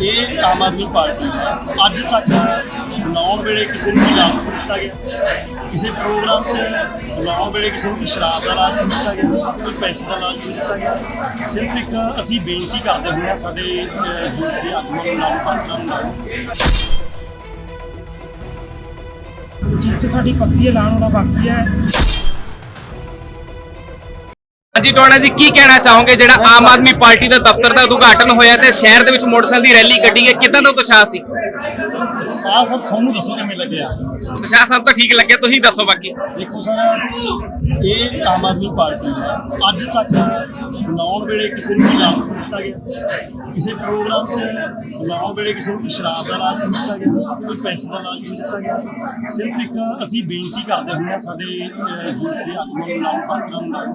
ਇਹ ਆਮ ਆਦਮੀ ਪਾਰਟੀ ਹੈ। ਅੱਜ ਤੱਕ ਬੁਲਾਉਣ ਵੇਲੇ ਕਿਸੇ ਨੂੰ ਕੋਈ ਲਾਲਚ ਨਹੀਂ ਦਿੱਤਾ ਗਿਆ। ਕਿਸੇ ਪ੍ਰੋਗਰਾਮ 'ਚ ਬੁਲਾਉਣ ਵੇਲੇ ਕਿਸੇ ਨੂੰ ਕੋਈ ਸ਼ਰਾਬ ਦਾ ਲਾਲਚ ਨਹੀਂ ਦਿੱਤਾ ਗਿਆ ਕੋਈ ਪੈਸੇ ਦਾ ਲਾਲਚ ਨਹੀਂ ਦਿੱਤਾ ਗਿਆ। ਸਿਰਫ ਇੱਕ ਅਸੀਂ ਬੇਨਤੀ ਕਰਦੇ ਹੋਏ ਹਾਂ ਸਾਡੇ ਅਹ, ਯੂਥ ਦੇ ਆਗੂਆਂ ਨੂੰ ਨਾਲ ਪਾਰਟਨਰਾਂ ਨੂੰ ਜਿੱਤ ਸਾਡੀ ਪੱਕੀ ਐਲਾਨ ਹੋਣਾ ਬਾਕੀ ਹੈ। ਹਾਂਜੀ ਟੋੜਾ ਜੀ ਕੀ ਕਹਿਣਾ ਚਾਹੋਗੇ? ਜਿਹੜਾ ਆਮ ਆਦਮੀ ਪਾਰਟੀ ਦਾ ਦਫ਼ਤਰ ਦਾ ਉਦਘਾਟਨ ਹੋਇਆ ਤੇ ਸ਼ਹਿਰ ਦੇ ਵਿੱਚ ਮੋਟਰਸਾਈਕਲ ਦੀ ਰੈਲੀ ਕੱਢੀ ਗਈ, ਕਿਦਾਂ ਦਾ ਉਤਸ਼ਾਹ ਸੀ? ਸਾਹ ਸਭ ਤੁਹਾਨੂੰ ਦੱਸੋ ਕਿਵੇਂ ਲੱਗਿਆ? ਸਭ ਤੋਂ ਠੀਕ ਲੱਗਿਆ ਤੁਸੀਂ ਦੱਸੋ ਬਾਕੀ। ਦੇਖੋ ਸਰ ਇਹ ਆਮ ਆਦਮੀ ਪਾਰਟੀ ਹੈ। ਅੱਜ ਤੱਕ ਬੁਲਾਉਣ ਵੇਲੇ ਕਿਸੇ ਨੂੰ ਕੋਈ ਲਾਲਚ ਨਹੀਂ ਦਿੱਤਾ ਗਿਆ। ਕਿਸੇ ਪ੍ਰੋਗਰਾਮ 'ਚ ਬੁਲਾਉਣ ਵੇਲੇ ਕਿਸੇ ਨੂੰ ਕੋਈ ਸ਼ਰਾਬ ਦਾ ਲਾਲਚ ਨਹੀਂ ਦਿੱਤਾ ਗਿਆ ਕੋਈ ਪੈਸੇ ਦਾ ਲਾਲਚ ਨਹੀਂ ਦਿੱਤਾ ਗਿਆ। ਸਿਰਫ ਇੱਕ ਅਸੀਂ ਬੇਨਤੀ ਕਰਦੇ ਹੁੰਦੇ ਹਾਂ ਸਾਡੇ ਯੂਥ ਦੇ ਆਗੂਆਂ ਨੂੰ ਪਾਰਟਨਰਾਂ ਨੂੰ ਨਾਲ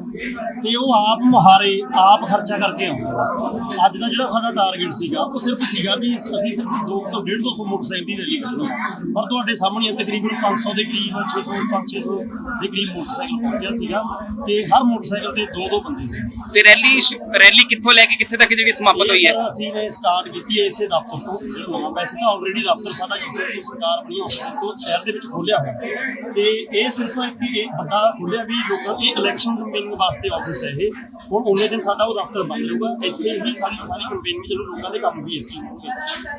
ਤੇ ਉਹ ਆਪ ਮੁਹਾਰੇ ਆਪ ਖਰਚਾ ਕਰਕੇ ਆਉਂਦੇ ਅੱਜ ਦਾ ਜਿਹੜਾ ਸਾਡਾ ਟਾਰਗੇਟ ਸੀਗਾ ਉਹ ਸਿਰਫ ਸੀਗਾ ਵੀ ਅਸੀਂ ਸਿਰਫ 200 150 200 ਮੋਟਰਸਾਈਕਲ ਦੀ ਪਰ ਤੁਹਾਡੇ ਸਾਹਮਣੇ ਤਕਰੀਬਨ 500 ਦੇ ਕਰੀਬ 600 500 ਦੇ ਕਰੀਬ ਮੋਟਰਸਾਈਕਲ ਪਹੁੰਚਿਆ ਸੀਗਾ ਤੇ ਹਰ ਮੋਟਰਸਾਈਕਲ ਤੇ ਦੋ ਦੋ ਬੰਦੇ ਸੀ। ਤੇ ਰੈਲੀ ਰੈਲੀ ਕਿੱਥੋਂ ਲੈ ਕੇ ਕਿੱਥੇ ਤੱਕ ਜਿਹੜੀ ਸਮਾਪਤ ਹੋਈ ਹੈ? ਅਸੀਂ ਨੇ ਸਟਾਰਟ ਕੀਤੀ ਹੈ ਇਸੇ ਦਫ਼ਤਰ ਤੋਂ ਜਿਹੜਾ ਨਵਾਂ ਵੈਸੇ ਤਾਂ ਆਲਰੇਡੀ ਦਫ਼ਤਰ ਸਾਡਾ ਜਿਸ ਤਰ੍ਹਾਂ ਤੋਂ ਸਰਕਾਰ ਬਣੀ ਉਸ ਤੋਂ ਸ਼ਹਿਰ ਦੇ ਵਿੱਚ ਖੋਲਿਆ ਹੋਇਆ। ਤੇ ਇਹ ਸਿਰਫ ਇੱਕ ਇਹ ਵੱਡਾ ਖੋਲਿਆ ਵੀ ਲੋਕਾਂ ਦੀ ਇਲੈਕਸ਼ਨ ਕੈਂਪੇਨਿੰਗ ਵਾਸਤੇ ਆਫਿਸ ਹੈ ਇਹ। ਹੁਣ ਉਹਨੇ ਦਿਨ ਸਾਡਾ ਉਹ ਦਫ਼ਤਰ ਬੰਦ ਰਹੂਗਾ। ਇੱਥੇ ਹੀ ਸਾਡੀ ਸਾਰੀ ਕੈਂਪੇਨਿੰਗ ਚਲੋ ਲੋਕਾਂ ਦੇ ਕੰਮ ਵੀ ਇੱਥੇ ਹੀ ਹੋਣਗੇ।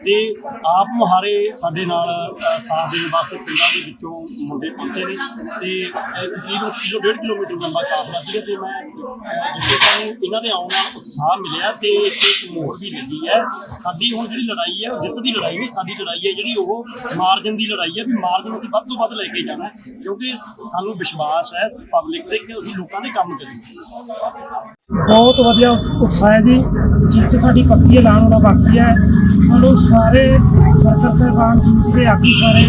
ਤੇ ਆਪ ਮੁਹਾਰੇ ਸਾਡੇ ਨਾਲ ਅ, ਸਾਥ ਦੇਣ ਵਾਸਤੇ ਪਿੰਡਾਂ ਦੇ ਵਿੱਚੋਂ ਮੁੰਡੇ ਪਹੁੰਚੇ ਨੇ ਤੇ ਅ, ਤਕਰੀਬਨ ਕਿਲੋ ਡੇਢ ਕਿਲੋਮੀਟਰ ਲੰਬਾ ਕਾਫਲਾ ਸੀਗਾ ਤੇ ਮੈਂ ਅ, ਜਿੱਥੇ ਸਾਨੂੰ ਇਹਨਾਂ ਦੇ ਆਉਣ ਨਾਲ ਉਤਸ਼ਾਹ ਮਿਲਿਆ ਤੇ ਇੱਥੇ ਇੱਕ ਮੋੜ ਵੀ ਲੱਗੀ ਹੈ। ਸਾਡੀ ਹੁਣ ਜਿਹੜੀ ਲੜਾਈ ਹੈ ਉਹ ਜਿੱਤ ਦੀ ਲੜਾਈ ਨਹੀਂ ਸਾਡੀ ਲੜਾਈ ਹੈ ਜਿਹੜੀ ਉਹ ਮਾਰਜਨ ਦੀ ਲੜਾਈ ਹੈ ਵੀ ਮਾਰਜਨ ਅਸੀਂ ਵੱਧ ਤੋਂ ਵੱਧ ਲੈ ਕੇ ਜਾਣਾ ਹੈ ਕਿਉਂਕਿ ਸਾਨੂੰ ਵਿਸ਼ਵਾਸ ਹੈ ਪਬਲਿਕ ਤੇ ਕਿ ਅਸੀਂ ਲੋਕਾਂ ਦੇ ਕੰਮ ਕਰੀਏ। ਬਹੁਤ ਵਧੀਆ ਉਤਸ਼ਾਹ ਹੈ ਜੀ। ਜਿੱਤ ਸਾਡੀ ਪੱਕੀ ਐਲਾਨ ਹੋਣਾ ਬਾਕੀ ਹੈ। ਮਤਲਬ ਸਾਰੇ ਵਰਕਰ ਸਾਹਿਬਾਨ ਜੂਥ ਦੇ ਆਗੂ ਸਾਰੇ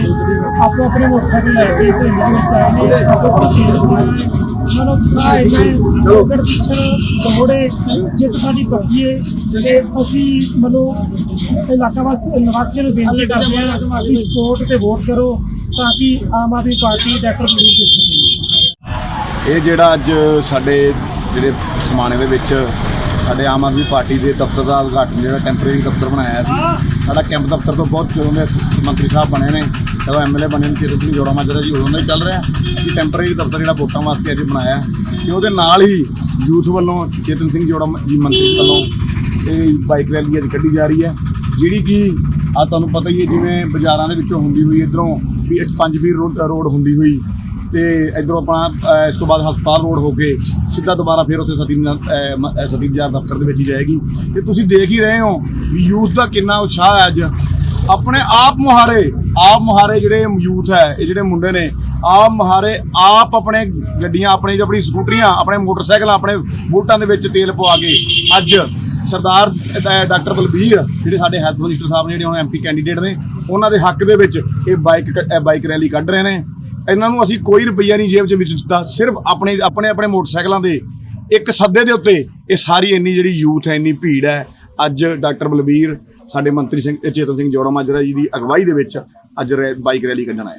ਆਪੋ ਆਪਣੇ ਮੋਟਰਸਾਈਕਲ ਲੈ ਕੇ ਇਸ ਰੈਲੀ ਵਿੱਚ ਆਏ ਨੇ। ਆਪੋ ਆਪਣੇ ਮਤਲਬ ਉਤਸ਼ਾਹ ਹੈ ਜੀ। ਲੋਕਰ ਪਿੱਛੇ ਦੌੜੇ ਜਿੱਤ ਸਾਡੀ ਪੱਕੀ ਹੈ। ਤੇ ਅਸੀਂ ਮਤਲਬ ਇਲਾਕਾ ਵਾਸੀ ਨਿਵਾਸੀਆਂ ਨੂੰ ਬੇਨਤੀ ਕਰਦੇ ਹਾਂ ਕਿ ਸਪੋਰਟ ਤੇ ਵੋਟ ਕਰੋ ਤਾਂ ਕਿ ਆਮ ਆਦਮੀ ਪਾਰਟੀ ਡਾਕਟਰ ਬਲਜੀਤ ਜਿੱਤ ਸਕੇ। ਇਹ ਜਿਹੜਾ ਅੱਜ ਸਾਡੇ ਜਿਹੜੇ ਸਮਾਣੇ ਦੇ ਵਿੱਚ ਸਾਡੇ ਆਮ ਆਦਮੀ ਪਾਰਟੀ ਦੇ ਦਫ਼ਤਰ ਦਾ ਉਦਘਾਟਨ ਜਿਹੜਾ ਟੈਂਪਰੇਰੀ ਦਫ਼ਤਰ ਬਣਾਇਆ ਸੀ। ਸਾਡਾ ਕੈਂਪ ਦਫ਼ਤਰ ਤੋਂ ਬਹੁਤ ਜਦੋਂ ਦੇ ਮੰਤਰੀ ਸਾਹਿਬ ਬਣੇ ਨੇ ਜਦੋਂ ਐਮਐਲਏ ਬਣੇ ਨੇ ਚੇਤਨ ਸਿੰਘ ਜੋੜਾ ਮਾਜਰਾ ਜੀ ਉਦੋਂ ਦਾ ਚੱਲ ਰਿਹਾ। ਕਿ ਟੈਂਪਰੇਰੀ ਦਫ਼ਤਰ ਜਿਹੜਾ ਵੋਟਾਂ ਵਾਸਤੇ ਅੱਜ ਬਣਾਇਆ ਤੇ ਉਹਦੇ ਨਾਲ ਹੀ ਯੂਥ ਵੱਲੋਂ ਚੇਤਨ ਸਿੰਘ ਜੋੜਾ ਜੀ ਮੰਤਰੀ ਵੱਲੋਂ ਇਹ ਬਾਈਕ ਰੈਲੀ ਅੱਜ ਕੱਢੀ ਜਾ ਰਹੀ ਹੈ, ਜਿਹੜੀ ਕਿ ਆ ਤੁਹਾਨੂੰ ਪਤਾ ਹੀ ਹੈ ਜਿਵੇਂ ਬਾਜ਼ਾਰਾਂ ਦੇ ਵਿੱਚੋਂ ਹੁੰਦੀ ਹੋਈ ਇਧਰੋਂ ਵੀ ਇੱਕ ਪੰਜ ਵੀਰ ਰੋਡ ਰੋਡ ਹੁੰਦੀ ਹੋਈ ਤੇ ਇਧਰੋਂ ਆਪਣਾ ਇਸ ਤੋਂ ਬਾਅਦ ਹਸਪਤਾਲ ਰੋਡ ਹੋ ਕੇ ਸਿੱਧਾ ਦੁਬਾਰਾ ਫਿਰ ਉੱਥੇ ਸਤੀ ਸਤੀਮ ਬਾਜ਼ਾਰ ਦਫ਼ਤਰ ਦੇ ਵਿੱਚ ਹੀ ਜਾਏਗੀ। ਤੇ ਤੁਸੀਂ ਦੇਖ ਹੀ ਰਹੇ ਹੋ ਵੀ ਯੂਥ ਦਾ ਕਿੰਨਾ ਉਤਸ਼ਾਹ ਹੈ ਅੱਜ। ਆਪਣੇ ਆਪ ਮੁਹਾਰੇ ਆਪ ਮੁਹਾਰੇ ਜਿਹੜੇ ਯੂਥ ਹੈ, ਇਹ ਜਿਹੜੇ ਮੁੰਡੇ ਨੇ, ਆਪ ਮੁਹਾਰੇ, ਆਪ ਆਪਣੇ ਗੱਡੀਆਂ, ਆਪਣੇ ਆਪਣੀ ਸਕੂਟਰੀਆਂ, ਆਪਣੇ ਮੋਟਰਸਾਈਕਲ, ਆਪਣੇ ਬੂਟਾਂ ਦੇ ਵਿੱਚ ਤੇਲ ਪਵਾ ਕੇ ਅੱਜ ਸਰਦਾਰ ਡਾਕਟਰ ਬਲਬੀਰ, ਜਿਹੜੇ ਸਾਡੇ ਹੈਲਥ ਮਿਨਿਸਟਰ ਸਾਹਿਬ ਨੇ ਜਿਹੜੇ ਹੁਣ ਐਮਪੀ ਕੈਂਡੀਡੇਟ ਨੇ, ਉਹਨਾਂ ਦੇ ਹੱਕ ਦੇ ਵਿੱਚ ਇਹ ਬਾਈਕ ਕ- ਬਾਈਕ ਰੈਲੀ ਕੱਢ ਰਹੇ ਨੇ। ਇਹਨਾਂ ਨੂੰ ਅਸੀਂ ਕੋਈ ਰੁਪਈਆ ਨਹੀਂ ਜੇਬ 'ਚ ਵਿੱਚ ਦਿੱਤਾ। ਸਿਰਫ ਆਪਣੇ ਆਪਣੇ ਆਪਣੇ ਮੋਟਰਸਾਈਕਲਾਂ ਦੇ, ਇੱਕ ਸੱਦੇ ਦੇ ਉੱਤੇ ਇਹ ਸਾਰੀ ਇੰਨੀ ਜਿਹੜੀ ਯੂਥ ਹੈ, ਇੰਨੀ ਭੀੜ ਹੈ। ਅੱਜ ਡਾਕਟਰ ਬਲਬੀਰ, ਸਾਡੇ ਮੰਤਰੀ ਸਿੰਘ, ਚੇਤਨ ਸਿੰਘ ਜੋੜਾ ਮਾਜਰਾ ਜੀ ਦੀ ਅਗਵਾਈ ਦੇ ਵਿੱਚ ਅੱਜ ਰੈ- ਬਾਈਕ ਰੈਲੀ ਕੱਢਣ ਆਏ।